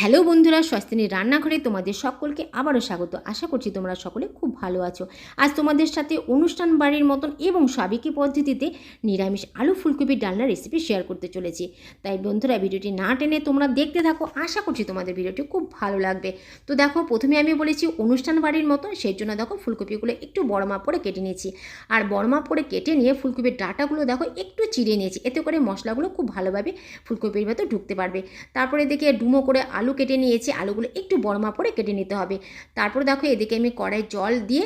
Hello বন্ধুরা স্বস্তিনীর রান্নাঘরে তোমাদের সকলকে আবারও স্বাগত। আশা করছি তোমরা সকলে খুব ভালো আছো। আজ তোমাদের সাথে অনুষ্ঠান বাড়ির মতন এবং সাবেকি পদ্ধতিতে নিরামিষ আলু ফুলকপির ডালনার রেসিপি শেয়ার করতে চলেছি। তাই বন্ধুরা, ভিডিওটি না টেনে তোমরা দেখতে থাকো। আশা করছি তোমাদের ভিডিওটি খুব ভালো লাগবে। তো দেখো, প্রথমে আমি বলেছি অনুষ্ঠান বাড়ির মতন, সেই জন্য দেখো ফুলকপিগুলো একটু বড় মাপ করে কেটে নিয়েছি। আর বড় মাপ করে কেটে নিয়ে ফুলকপির ডাটাগুলো দেখো একটু চিড়ে নিয়েছি। এতে করে মশলাগুলো খুব ভালোভাবে ফুলকপির ভেতর ঢুকতে পারবে। তারপরে দেখে, ডুমো করে আলু কেটে নিয়েছি, আলুগুলো একটু বড়মা করে কেটে নিতে হবে। তারপর দেখো এদিকে আমি কড়াই জল দিয়ে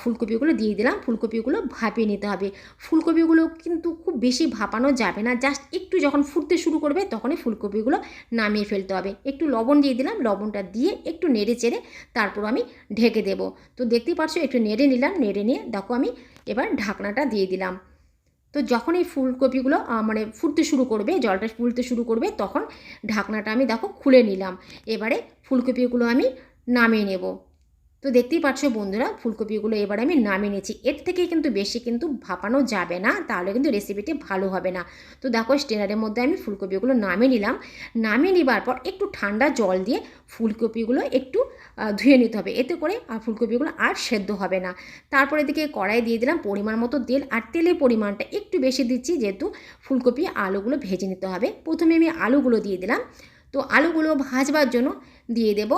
ফুলকপিগুলো দিয়ে দিলাম, ফুলকপিগুলো ভাপিয়ে নিতে হবে। ফুলকপিগুলো কিন্তু খুব বেশি ভাপানো যাবে না, জাস্ট একটু যখন ফুটতে শুরু করবে তখনই ফুলকপিগুলো নামিয়ে ফেলতে হবে। একটু লবণ দিয়ে দিলাম, লবণটা দিয়ে একটু নেড়ে চেড়ে তারপর আমি ঢেকে দেবো। তো দেখতেই পারছ একটু নেড়ে নিলাম, নেড়ে নিয়ে দেখো আমি এবার ঢাকনাটা দিয়ে দিলাম। তো যখন এই ফুলকপিগুলো মানে ফুটতে শুরু করবে, জলটা ফুলতে শুরু করবে, তখন ঢাকনাটা আমি দেখো খুলে নিলাম। এবারে ফুলকপিগুলো আমি নামিয়ে নেব। তো দেখতেই পাচ্ছ বন্ধুরা, ফুলকপিগুলো এবার আমি নামিয়ে নিয়েছি। এর থেকে কিন্তু বেশি কিন্তু ভাপানো যাবে না, তাহলে কিন্তু রেসিপিটি ভালো হবে না। তো দেখো স্টেনারের মধ্যে আমি ফুলকপিগুলো নামিয়ে নিলাম। নামিয়ে নেবার পর একটু ঠান্ডা জল দিয়ে ফুলকপিগুলো একটু ধুয়ে নিতে হবে। এতে করে আর ফুলকপিগুলো আর সেদ্ধ হবে না। তারপরে দিকে কড়াই দিয়ে দিলাম পরিমাণ মতো তেল, আর তেলের পরিমাণটা একটু বেশি দিচ্ছি, যেহেতু ফুলকপি আলুগুলো ভেজে নিতে হবে। প্রথমে আমি আলুগুলো দিয়ে দিলাম। তো আলুগুলো ভাজবার জন্য দিয়ে দেব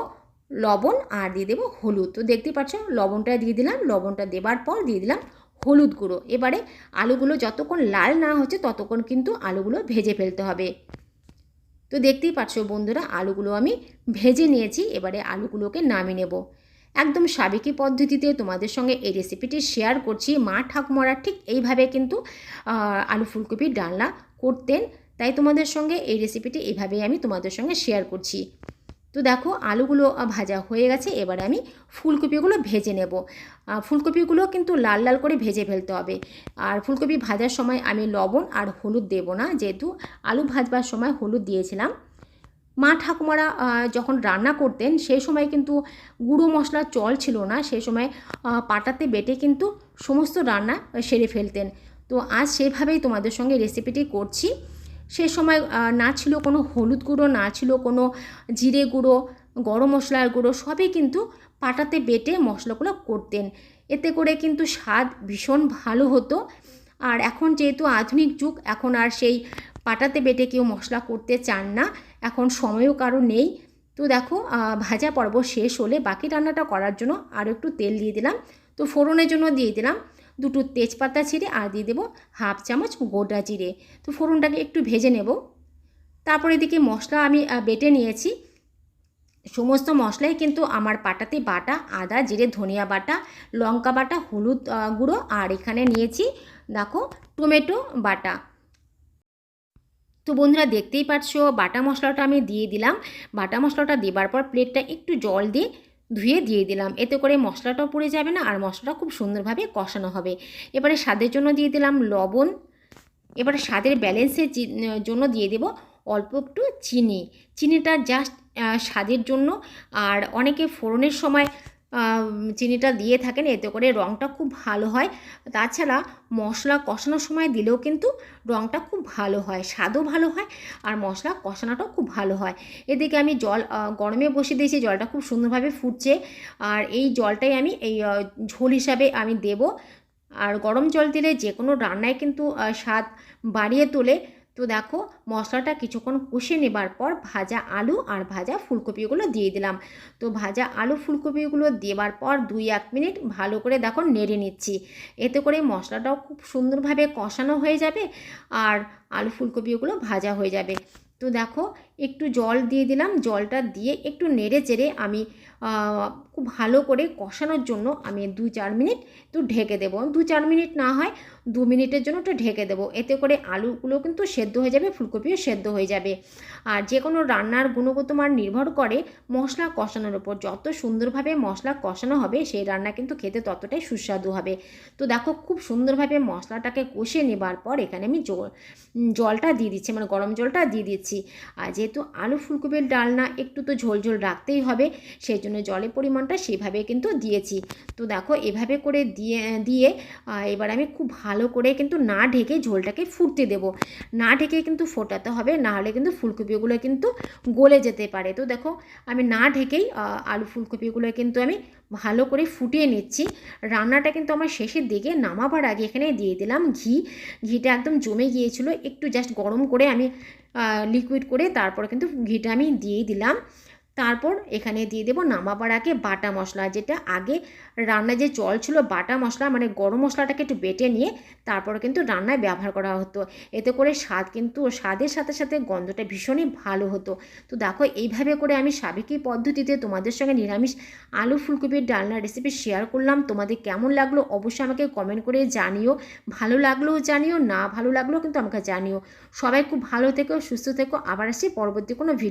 লবণ আর দিয়ে দেবো হলুদ। তো দেখতেই পাচ্ছ, লবণটা দিয়ে দিলাম, লবণটা দেবার পর দিয়ে দিলাম হলুদ গুঁড়ো। এবারে আলুগুলো যতক্ষণ লাল না হচ্ছে ততক্ষণ কিন্তু আলুগুলো ভেজে ফেলতে হবে। তো দেখতেই পাচ্ছ বন্ধুরা, আলুগুলো আমি ভেজে নিয়েছি, এবারে আলুগুলোকে নামিয়ে নেব। একদম সাবেকি পদ্ধতিতে তোমাদের সঙ্গে এই রেসিপিটি শেয়ার করছি। মা ঠাকুমারা ঠিক এইভাবে কিন্তু আলু ফুলকপির ডালনা করতেন। তাই তোমাদের সঙ্গে এই রেসিপিটি এইভাবেই আমি তোমাদের সঙ্গে শেয়ার করছি। তো দেখো আলুগুলো ভাজা হয়ে গেছে। এবারে আমি ফুলকপিগুলো ভেজে নেব। ফুলকপিগুলো কিন্তু লাল লাল করে ভেজে ফেলতে হবে। আর ফুলকপি ভাজার সময় আমি লবণ আর হলুদ দেব না। যেহেতু আলু ভাজবার সময় হলুদ দিয়েছিলাম। মা ঠাকুমারা যখন রান্না করতেন, সেই সময় কিন্তু গুঁড়ো মশলার চল ছিল না। সেই সময় পাটাতে বেটে কিন্তু সমস্ত রান্না সেরে ফেলতেন। তো আজ সেভাবেই তোমাদের সঙ্গে রেসিপিটি করছি। সে সময় না ছিল কোনো হলুদ গুঁড়ো, না ছিল কোনো জিরে গুঁড়ো, গরম মশলার গুঁড়ো, সবই কিন্তু পাটাতে বেটে মশলাগুলো করতেন। এতে করে কিন্তু স্বাদ ভীষণ ভালো হতো। আর এখন যেহেতু আধুনিক যুগ, এখন আর সেই পাটাতে বেটে কেউ মশলা করতে চান না। এখন সময়ও কারও নেই। তো দেখো ভাজা পর্ব শেষ হলে বাকি রান্নাটা করার জন্য আরও একটু তেল দিয়ে দিলাম। তো ফোড়নের জন্য দিয়ে দিলাম। দুটো তেজপাতা ছিঁড়ে আর দিয়ে দেবো হাফ চামচ গোটা জিরে। তো ফোড়নটাকে একটু ভেজে নেব। তারপরে এদিকে মশলা আমি বেটে নিয়েছি। সমস্ত মশলাই কিন্তু আমার পাটাতে বাটা, আদা, জিরে, ধনিয়া বাটা, লঙ্কা বাটা, হলুদ গুঁড়ো আর এখানে নিয়েছি দেখো টমেটো বাটা। তো বন্ধুরা দেখতেই পাচ্ছ বাটা মশলাটা আমি দিয়ে দিলাম। বাটা মশলাটা দেবার পর প্লেটটা একটু জল দিয়ে ধুয়ে দিয়ে দিলাম। এতে করে মশলাটাও পুড়ে যাবে না আর মশলাটা খুব সুন্দরভাবে কষানো হবে। এবারে স্বাদের জন্য দিয়ে দিলাম লবণ। এবারে স্বাদের ব্যালেন্সের জন্য দিয়ে দেব অল্প একটু চিনি। চিনিটা জাস্ট স্বাদের জন্য। আর অনেকে ফোড়নের সময় চিনিটা দিয়ে থাকেন, এতে করে রঙটা খুব ভালো হয়। তাছাড়া মশলা কষানোর সময় দিলেও কিন্তু রঙটা খুব ভালো হয়, স্বাদও ভালো হয় আর মশলা কষানোটাও খুব ভালো হয়। এদিকে আমি জল গরমে বসিয়ে দিয়েছি, জলটা খুব সুন্দরভাবে ফুটছে আর এই জলটাই আমি এই ঝোল হিসাবে আমি দেব। আর গরম জল দিলে যে কোনো রান্নায় কিন্তু স্বাদ বাড়িয়ে তোলে। তো দেখো মশলাটা কিছুক্ষণ কষে নেবার পর ভাজা আলু আর ভাজা ফুলকপিগুলো দিয়ে দিলাম। তো ভাজা আলু ফুলকপিগুলো দেবার পর দুই এক মিনিট ভালো করে দেখো নেড়ে নিচ্ছি। এতে করে মশলাটাও খুব সুন্দরভাবে কষানো হয়ে যাবে আর আলু ফুলকপিগুলো ভাজা হয়ে যাবে। তো দেখো একটু জল দিয়ে দিলাম। জলটা দিয়ে একটু নেড়ে চেড়ে আমি খুব ভালো করে কষানোর জন্য আমি দু চার মিনিট একটু ঢেকে দেবো। দু চার মিনিট না হয় দু মিনিটের জন্য একটু ঢেকে দেবো। এতে করে আলুগুলো কিন্তু সেদ্ধ হয়ে যাবে, ফুলকপিও সেদ্ধ হয়ে যাবে। আর যে কোনো রান্নার গুণগত মান নির্ভর করে মশলা কষানোর উপর। যত সুন্দরভাবে মশলা কষানো হবে, সেই রান্না কিন্তু খেতে ততটাই সুস্বাদু হবে। তো দেখো, খুব সুন্দরভাবে মশলাটাকে কষে নেবার পর এখানে আমি জল জলটা দিয়ে দিচ্ছি। মানে গরম জলটা দিয়ে দিচ্ছি। আর যেহেতু যেহেতু আলু ফুলকপির ডালনা একটু তো ঝোল ঝোল রাখতেই হবে সেই জন্য জলের পরিমাণটা সেভাবে কিন্তু দিয়েছি। তো দেখো এভাবে করে দিয়ে দিয়ে এবার আমি খুব ভালো করে কিন্তু না ঢেকে ঝোলটাকে ফুটতে দেব। না ঢেকে কিন্তু ফোটাতে হবে, না হলে কিন্তু ফুলকপিগুলো কিন্তু গলে যেতে পারে। তো দেখো আমি না ঢেকেই আলু ফুলকপিগুলো কিন্তু আমি ভালো করে ফুটিয়ে নিচ্ছি। রান্নাটা কিন্তু আমার শেষের দিকে নামাবার আগে এখানে দিয়ে দিলাম ঘি। ঘিটা একদম জমে গিয়েছিল, একটু জাস্ট গরম করে আমি লিকুইড করে তারপর কিন্তু ঘিটা আমি দিয়ে দিলাম। তারপর এখানে দিয়ে দেবো নামাবার আগে বাটা মশলা, যেটা আগে রান্নায় যে জল ছিল বাটা মশলা মানে গরম মশলাটাকে একটু বেটে নিয়ে তারপর কিন্তু রান্নায় ব্যবহার করা হতো। এতে করে স্বাদ কিন্তু, স্বাদের সাথে সাথে গন্ধটা ভীষণই ভালো হতো। তো দেখো, এইভাবে করে আমি সাবেকি পদ্ধতিতে তোমাদের সঙ্গে নিরামিষ আলু ফুলকপির ডালনা রেসিপি শেয়ার করলাম। তোমাদের কেমন লাগল অবশ্যই আমাকে কমেন্ট করে জানিও। ভালো লাগলেও জানিও, না ভালো লাগলেও কিন্তু আমাকে জানিও। সবাই খুব ভালো থেকো, সুস্থ থেকো। আবার আসি পরবর্তী কোনো ভিডিও